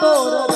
তোর